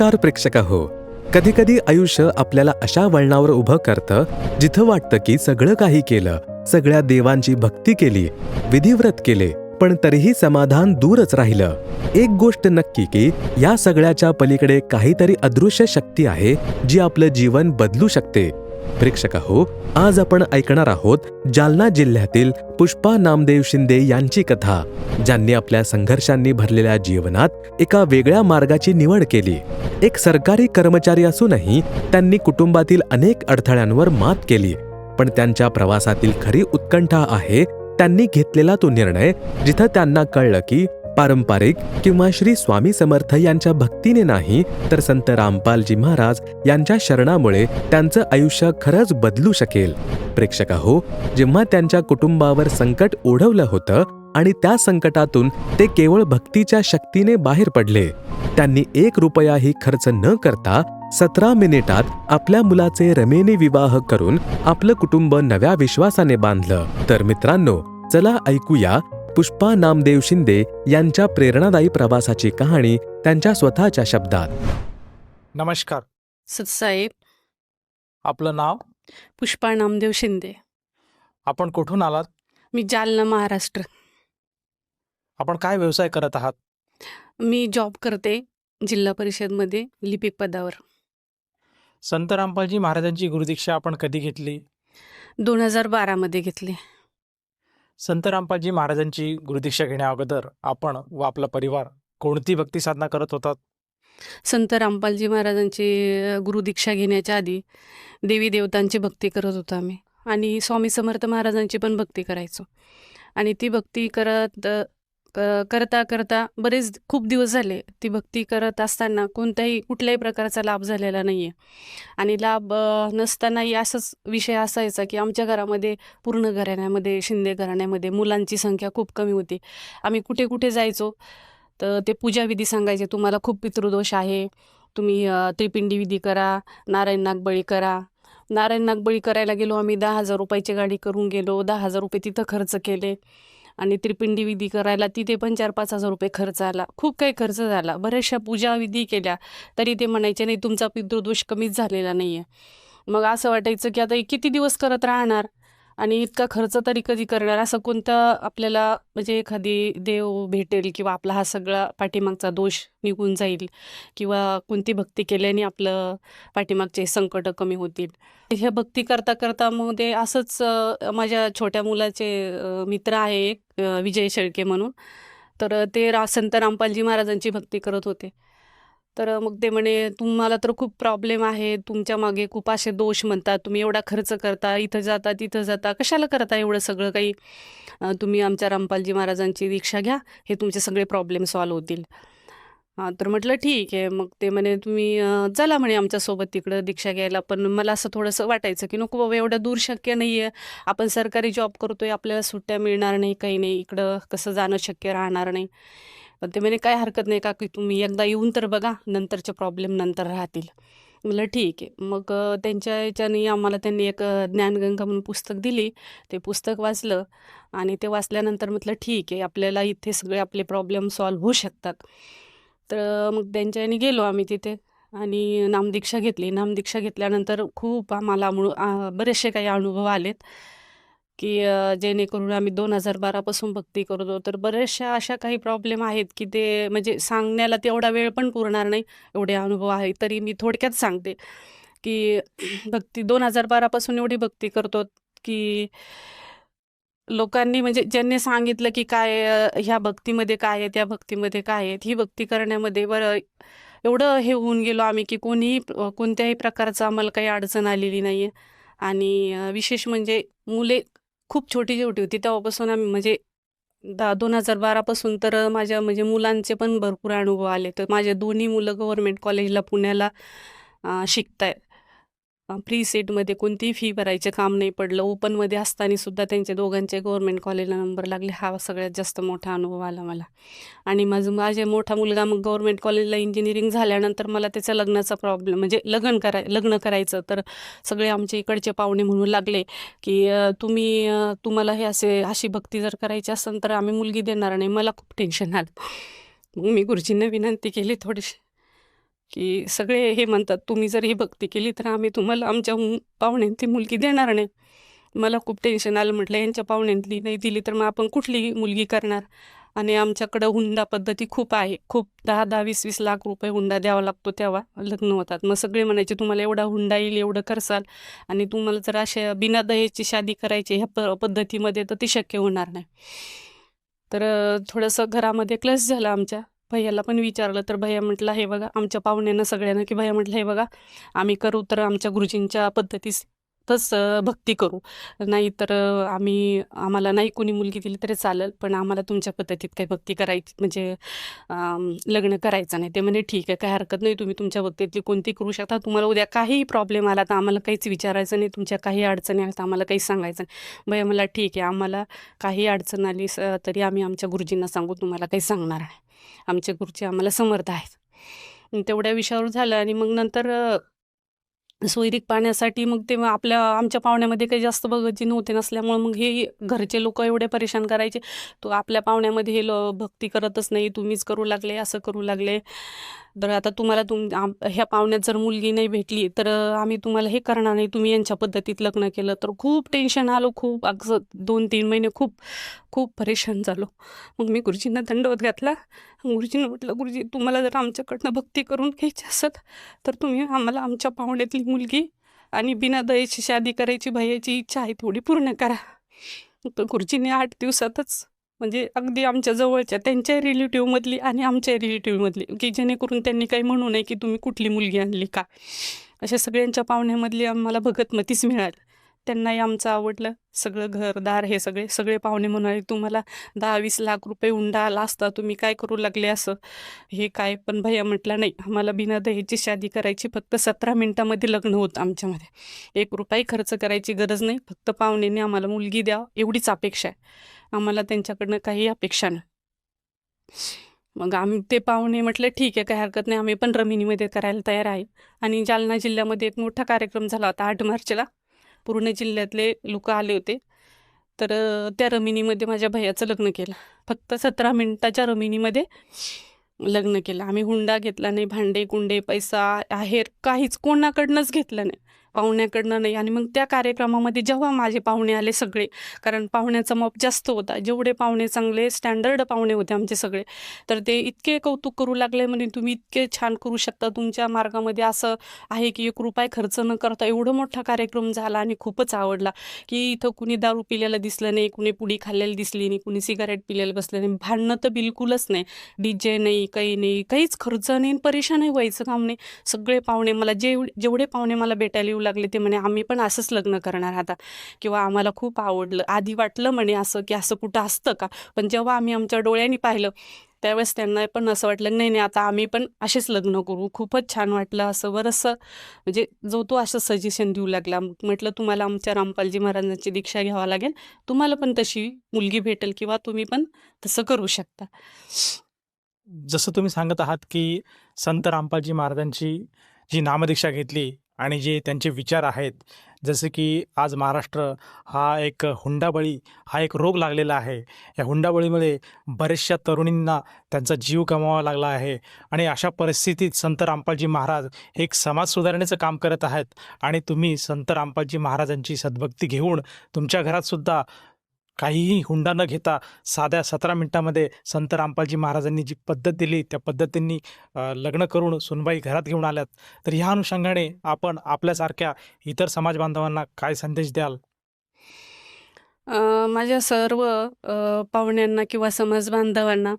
नमस्कार प्रेक्षक हो कधी कधी आयुष्य आपल्याला अशा वळणावर उभं करतं जिथं वाटतं की सगळं काही केलं सगळ्या देवांची भक्ती केली विधिव्रत केले पण तरीही समाधान दूरच राहिलं. एक गोष्ट नक्की की या सगळ्याच्या पलीकडे काहीतरी अदृश्य शक्ती आहे जी आपलं जीवन बदलू शकते. प्रेक्षक हो आज आपण ऐकणार आहोत जालना जिल्ह्यातील पुष्पा नामदेव शिंदे यांची कथा ज्यांनी आपल्या संघर्षांनी भरलेल्या जीवनात एका वेगळ्या मार्गाची निवड केली. एक सरकारी कर्मचारी असूनही त्यांनी कुटुंबातील अनेक अडथळ्यांवर मात केली पण त्यांच्या प्रवासातील खरी उत्कंठा आहे त्यांनी घेतलेला तो निर्णय जिथं त्यांना कळलं की पारंपरिक किंवा श्री स्वामी समर्थ यांच्या भक्तीने नाही तर संत रामपालजी महाराज यांच्या शरणामुळे त्यांचं आयुष्य खरंच बदलू शकेल. प्रेक्षक हो जेव्हा त्यांच्या कुटुंबावर संकट ओढवलं होतं आणि त्या संकटातून ते केवळ भक्तीच्या शक्तीने बाहेर पडले त्यांनी एक रुपयाही खर्च न करता सतरा मिनिटात आपल्या मुलाचे रमेने विवाह करून आपलं कुटुंब नव्या विश्वासाने बांधलं. तर मित्रांनो चला ऐकूया पुष्पा नामदेव शिंदे यांच्या प्रेरणादायी प्रवासाची कहाणी त्यांच्या स्वतःच्या शब्दात. नमस्कार. सतसाहेब आपलं नाव? पुष्पा नामदेव शिंदे. आपण कुठून आलात? मी जालना महाराष्ट्र. आपण काय व्यवसाय करत आहात? मी जॉब करते जिल्हा परिषदमध्ये लिपिक पदावर. संत रामपालजी महाराजांची गुरुदीक्षा आपण कधी घेतली? दोन हजार बारामध्ये घेतले. संत रामपालजी महाराजांची गुरुदीक्षा घेण्या अगोदर आपण व आपला परिवार कोणती भक्ती साधना करत होतात? संत रामपालजी महाराजांची गुरुदीक्षा घेण्याच्या आधी देवी देवतांची भक्ती करत होतो आम्ही. आणि स्वामी समर्थ महाराजांची पण भक्ती करायचो. आणि ती भक्ती करत करता करता बरेच खूप दिवस झाले ती भक्ती करत असताना कोणत्याही कुठल्याही प्रकारचा लाभ झालेला नाही आहे आणि लाभ नसतानाही असंच विषय असायचा की आमच्या घरामध्ये पूर्ण घराण्यामध्ये शिंदे घराण्यामध्ये मुलांची संख्या खूप कमी होती. आम्ही कुठे कुठे जायचो? तर ते पूजाविधी सांगायचे तुम्हाला खूप पितृदोष आहे. तुम्ही त्रिपिंडी विधी करा नारायण नागबळी करा. नारायण नागबळी करायला गेलो आम्ही दहा हजार रुपयाची गाडी करून गेलो दहा हजार रुपये तिथं खर्च केले. आणि त्रिपिंडी विधी करायला तिथे पण चार पाच हजार रुपये खर्च आला. खूप काही खर्च झाला. बऱ्याचशा पूजा विधी केल्या. तरी ते म्हणायचे नाही तुमचा पितृदोष कमीच झालेला नाही आहे मग असं वाटायचं की आता किती दिवस करत राहणार? आणि इतका खर्च तरी कधी करणार? असं कोणतं आपल्याला म्हणजे एखादी देव भेटेल किंवा आपला हा सगळा पाठीमागचा दोष निघून जाईल किंवा कोणती भक्ती केल्याने आपलं पाठीमागचे संकट कमी होतील? हे भक्ती करता करता मग ते असंच माझ्या छोट्या मुलाचे मित्र आहे एक विजय शेळके म्हणून. तर ते रा संत रामपालजी महाराजांची भक्ती करत होते. तर मग ते म्हणे तुम्हाला तर खूप प्रॉब्लेम आहे. तुमच्या मागे खूप असे दोष म्हणतात. तुम्ही एवढा खर्च करता इथं जाता तिथं जाता. कशाला करता एवढं सगळं काही? तुम्ही आमच्या रामपालजी महाराजांची दीक्षा घ्या. हे तुमचे सगळे प्रॉब्लेम सॉल्व्ह होतील. हां तर म्हटलं ठीक आहे. मग ते म्हणे तुम्ही चला म्हणे आमच्यासोबत तिकडं दीक्षा घ्यायला. पण मला असं थोडंसं वाटायचं की नको बाबा एवढं दूर शक्य नाही आहे आपण सरकारी जॉब करतोय. आपल्याला सुट्ट्या मिळणार नाही काही नाही. इकडं कसं जाणं शक्य राहणार नाही. पण ते म्हणे काय हरकत नाही का की तुम्ही एकदा येऊन तर बघा नंतरचे प्रॉब्लेम नंतर राहतील. म्हटलं ठीक आहे. मग त्यांच्या याच्याने आम्हाला त्यांनी एक ज्ञानगंगा म्हणून पुस्तक दिली. ते पुस्तक वाचलं आणि ते वाचल्यानंतर म्हटलं ठीक आहे आपल्याला इथे सगळे आपले प्रॉब्लेम सॉल्व्ह होऊ शकतात. तर मग त्यांच्या गेलो आम्ही तिथे आणि नामदीक्षा घेतली. नामदीक्षा घेतल्यानंतर खूप आम्हाला मुळ बरेचसे काही अनुभव आलेत. की जेणेकरून आम्ही दोन हजार बारापासून भक्ती करतो तर बऱ्याचशा अशा काही प्रॉब्लेम आहेत की ते म्हणजे सांगण्याला तेवढा वेळ पण पुरणार नाही एवढे अनुभव आहे तरी मी थोडक्यात सांगते की भक्ती दोन हजार बारापासून एवढी भक्ती करतो की लोकांनी म्हणजे ज्यांनी सांगितलं की काय ह्या भक्तीमध्ये काय आहे त्या भक्तीमध्ये काय आहेत ही भक्ती करण्यामध्ये बरं एवढं हे होऊन गेलो आम्ही की कोणीही कोणत्याही प्रकारचं आम्हाला काही अडचण आलेली नाही आहे आणि विशेष म्हणजे मुले खूप छोटी छोटी होती. तेव्हापासून आम्ही म्हणजे दा दोन हजार बारापासून तर माझ्या म्हणजे मुलांचे पण भरपूर अनुभव आले. तर माझे दोन्ही मुलं गव्हर्मेंट कॉलेजला पुण्याला शिकत आहेत प्री सेटमध्ये कोणतीही फी भरायचे काम नाही पडलं. ओपनमध्ये असताना सुद्धा त्यांचे दोघांचे गव्हर्मेंट कॉलेजला नंबर लागले. हा सगळ्यात जास्त मोठा अनुभव आला मला. आणि माझं माझे मोठा मुलगा मग गव्हर्मेंट कॉलेजला इंजिनिअरिंग झाल्यानंतर मला त्याचा लग्नाचा प्रॉब्लेम म्हणजे लग्न कराय लग्न करायचं. तर सगळे आमचे इकडचे पाहुणे म्हणू लागले की तुम्ही तुम्हाला हे असे अशी भक्ती जर करायची असेल तर आम्ही मुलगी देणार नाही. मला खूप टेन्शन आलं. मग मी गुरुजींना विनंती केली थोडीशी. की सगळे हे म्हणतात तुम्ही जर ही भक्ती केली तर आम्ही तुम्हाला आमच्या पाहुण्यांची मुलगी देणार नाही. मला खूप टेन्शन आलं म्हटलं यांच्या पाहुण्यांतली नाही दिली तर मग आपण कुठली मुलगी करणार? आणि आमच्याकडं हुंडा पद्धती खूप आहे. खूप दहा दहा वीस वीस लाख रुपये हुंडा द्यावा लागतो तेव्हा लग्न होतात. मग सगळे म्हणायचे तुम्हाला एवढा हुंडा येईल एवढं करसाल आणि तुम्हाला जर अशा बिना दहेजची शादी करायची ह्या प पद्धतीमध्ये तर ती शक्य होणार नाही. तर थोडंसं घरामध्ये क्लस झालं आमच्या. भैयाला पण विचारलं तर भैया म्हटलं हे बघा आमच्या पाहुण्यांना सगळ्यांना की भैया म्हटलं हे बघा आम्ही करू तर आमच्या गुरुजींच्या पद्धतीतच अ, भक्ती करू. नाही तर आम्ही आम्हाला नाही कोणी मुलगी दिली तरी चालेल पण आम्हाला तुमच्या पद्धतीत काही भक्ती करायची म्हणजे लग्न करायचं नाही. ते म्हणे ठीक आहे काही हरकत नाही तुम्ही तुमच्या भक्तीतली कोणती करू शकता. तुम्हाला उद्या काही प्रॉब्लेम आला तर आम्हाला काहीच विचारायचं नाही तुमच्या काही अडचणी आल्या तर आम्हाला काही सांगायचं नाही. भैया मला ठीक आहे आम्हाला काही अडचण आली स- तरी आम्ही आमच्या गुरुजींना सांगू तुम्हाला काही सांगणार नाही. आमचे गुरुजी आम्हाला समर्थ आहेत. तेवढ्या विषयावर झालं आणि मग नंतर सोयरीक पाहण्यासाठी मग ते मग आपल्या आमच्या पाहुण्यामध्ये काही जास्त भगतजी नव्हते नसल्यामुळं मग हे घरचे लोक एवढे परेशान करायचे तो आपल्या पाहुण्यामध्ये हे ल भक्ती करतच नाही तुम्हीच करू लागले असं करू लागले. तर आता तुम्हाला तुम आम ह्या पाहुण्यात जर मुलगी नाही भेटली तर आम्ही तुम्हाला हे करणार नाही. तुम्ही यांच्या पद्धतीत लग्न केलं. तर खूप टेन्शन आलो खूप अगदी दोन तीन महिने खूप खूप परेशान झालो. मग मी गुरुजींना दंडवत घातला. गुरुजींना म्हटलं गुरुजी तुम्हाला जर आमच्याकडनं भक्ती करून घ्यायची असत तर तुम्ही आम्हाला आमच्या पाहुण्यातली मुलगी आणि बिना दयेची शादी करायची भयाची इच्छा आहे थोडी पूर्ण करा. तर गुरुजीने आठ दिवसातच म्हणजे अगदी आमच्या जवळच्या त्यांच्या रिलेटिव्हमधली आणि आमच्या रिलेटिव्हमधली की जेणेकरून त्यांनी काही म्हणू नये की तुम्ही कुठली मुलगी आणली का? अशा सगळ्यांच्या पाहुण्यामधली आम्हाला भगतमतीच मिळाली. त्यांनाही आमचं आवडलं. सगळं घरदार हे सगळे सगळे पाहुणे म्हणाले तुम्हाला दहा वीस लाख रुपये उंडा आला असता तुम्ही काय करू लागले असं? हे काय पण भैया म्हटलं नाही. आम्हाला बिना दहेची शादी करायची फक्त सतरा मिनिटामध्ये लग्न होतं आमच्यामध्ये. एक रुपयाही खर्च करायची गरज नाही. फक्त पाहुणेने आम्हाला मुलगी द्या एवढीच अपेक्षा आहे. आम्हाला त्यांच्याकडनं काही अपेक्षा नाही. मग आम्ही ते पाहुणे म्हटलं ठीक आहे काही हरकत नाही. आम्ही पण रमिनीमध्ये करायला तयार आहे. आणि जालना जिल्ह्यामध्ये एक मोठा कार्यक्रम झाला होता आठ मार्चला. पूर्ण जिल्ह्यातले लोक आले होते. तर त्या रमिनीमध्ये माझ्या भैयाचं लग्न केलं. फक्त सतरा मिनिटाच्या रमिनीमध्ये लग्न केलं. आम्ही हुंडा घेतला नाही भांडे कुंडे पैसा आहेर काहीच कोणाकडनंच घेतलं नाही. पाहुण्याकडनं नाही. आणि मग त्या कार्यक्रमामध्ये जेव्हा माझे पाहुणे आले सगळे कारण पाहुण्याचा माप जास्त होता. जेवढे पाहुणे चांगले स्टँडर्ड पाहुणे होते आमचे सगळे. तर ते इतके कौतुक करू लागले म्हणजे तुम्ही इतके छान करू शकता. तुमच्या मार्गामध्ये असं आहे की एक रुपये खर्च न करता एवढं मोठा कार्यक्रम झाला आणि खूपच आवडला की इथं कुणी दारू पिलेलं दिसलं नाही कुणी पुडी खाल्लेली दिसली नाही कुणी सिगारेट पिलेलं बसलं नाही. भांडणं तर बिलकुलच नाही. डी जे नाही काही नाही काहीच खर्च नाही आणि परेशानही व्हायचं काम नाही. सगळे पाहुणे मला जे जेवढे पाहुणे मला भेटायला येऊ लागले ते म्हणे आम्ही पण असंच लग्न करणार आता. किंवा आम्हाला खूप आवडलं. आधी वाटलं म्हणे असं की असं कुठं असतं का? पण जेव्हा आम्ही आमच्या डोळ्यांनी पाहिलं त्यावेळेस त्यांना पण असं वाटलं नाही नाही आता आम्ही पण असेच लग्न करू. खूपच छान वाटलं असं बरंचसं. म्हणजे जो तो असं सजेशन देऊ लागला. म्हटलं तुम्हाला आमच्या रामपालजी महाराजांची दीक्षा घ्यावा लागेल. तुम्हाला पण तशी मुलगी भेटेल किंवा तुम्ही पण तसं करू शकता. जसं तुम्ही सांगत आहात की संत रामपालजी महाराजांची जी नामदीक्षा घेतली आणि जे त्यांचे विचार आहेत जसं की आज महाराष्ट्र हा एक हुंडाबळी हा एक रोग लागलेला आहे. या हुंडाबळीमुळे बऱ्याचशा तरुणींना त्यांचा जीव गमावा लागला आहे आणि अशा परिस्थितीत संत रामपालजी महाराज हे एक समाज सुधारण्याचं काम करत आहेत. आणि तुम्ही संत रामपालजी महाराजांची सद्भक्ती घेऊन तुमच्या घरातसुद्धा काहीही हुंडा न घेता साध्या सतरा मिनिटामध्ये संत रामपालजी महाराजांनी जी पद्धत दिली त्या पद्धतींनी लग्न करून सुनबाई घरात घेऊन आल्यात. तर ह्या अनुषंगाने आपण आपल्यासारख्या इतर समाज बांधवांना काय संदेश द्याल? माझ्या सर्व पाहुण्यांना किंवा समाज बांधवांना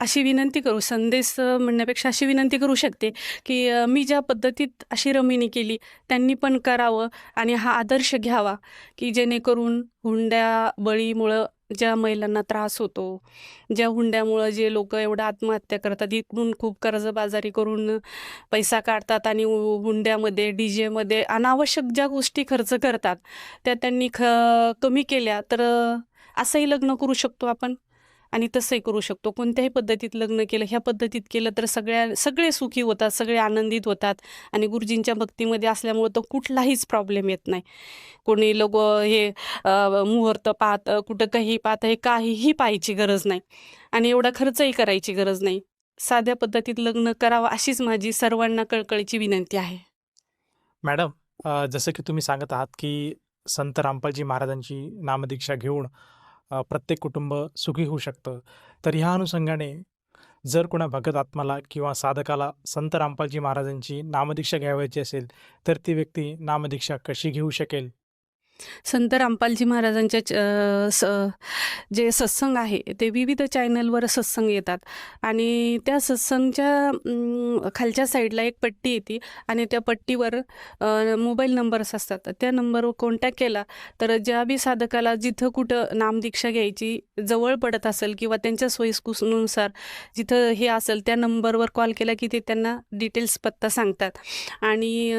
अशी विनंती करू संदेश म्हणण्यापेक्षा अशी विनंती करू शकते की मी ज्या पद्धतीत अशी रमिनी केली त्यांनी पण करावं आणि हा आदर्श घ्यावा की जेणेकरून हुंड्या बळीमुळं ज्या महिलांना त्रास होतो ज्या हुंड्यामुळं जे लोक एवढं आत्महत्या करतात इकडून खूप कर्जबाजारी करून पैसा काढतात आणि हुंड्यामध्ये डी जेमध्ये अनावश्यक ज्या गोष्टी खर्च करतात त्या त्यांनी ख कमी केल्या तर असंही लग्न करू शकतो आपण? आणि तसंही करू शकतो. कोणत्याही पद्धतीत लग्न केलं ह्या पद्धतीत केलं तर सगळ्या सगळे सुखी होतात सगळे आनंदित होतात आणि गुरुजींच्या भक्तीमध्ये असल्यामुळं तर कुठलाहीच प्रॉब्लेम येत नाही. कोणी लोक हे मुहूर्त पाहतं कुठं काही पाहतं हे काहीही पाहायची गरज नाही. आणि एवढा खर्चही करायची गरज नाही. साध्या पद्धतीत लग्न करावं अशीच माझी सर्वांना कळकळीची विनंती आहे. मॅडम जसं की तुम्ही सांगत आहात की संत रामपालजी महाराजांची नामदीक्षा घेऊन प्रत्येक कुटुंब सुखी होऊ शकतं. तर ह्या अनुषंगाने जर कोणा भगत आत्माला किंवा साधकाला संत रामपालजी महाराजांची नामदीक्षा घ्यावयाची असेल तर ती व्यक्ती नामदीक्षा कशी घेऊ शकेल? संत रामपालजी महाराजांच्या च- स जे सत्संग आहे ते विविध चॅनलवर सत्संग येतात. आणि त्या सत्संगच्या खालच्या साईडला एक पट्टी येते आणि त्या पट्टीवर मोबाईल नंबर्स असतात. त्या नंबरवर कॉन्टॅक्ट केला तर ज्या बी साधकाला जिथं कुठं नामदीक्षा घ्यायची जवळ पडत असेल किंवा त्यांच्या सोयीनुसार जिथं हे असेल त्या नंबरवर कॉल केला की ते त्यांना डिटेल्स पत्ता सांगतात. आणि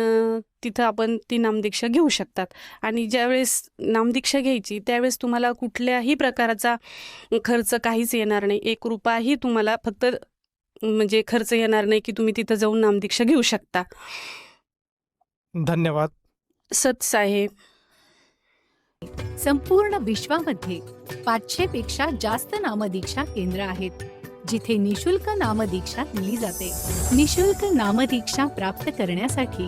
तिथं आपण ती नामदीक्षा घेऊ शकतात. आणि ज्यावेळेस नामदीक्षा घ्यायची त्यावेळेस तुम्हाला कुठल्याही प्रकारचा खर्च काहीच येणार नाही. एक रुपयाही तुम्हाला फक्त म्हणजे खर्च येणार नाही की तुम्ही तिथं जाऊन नामदीक्षा घेऊ शकता. धन्यवाद. सत साहेब संपूर्ण विश्वामध्ये पाचशे पेक्षा जास्त नामदीक्षा केंद्र आहेत जिथे निशुल्क नामदीक्षा दिली जाते. निशुल्क नामदीक्षा प्राप्त करण्यासाठी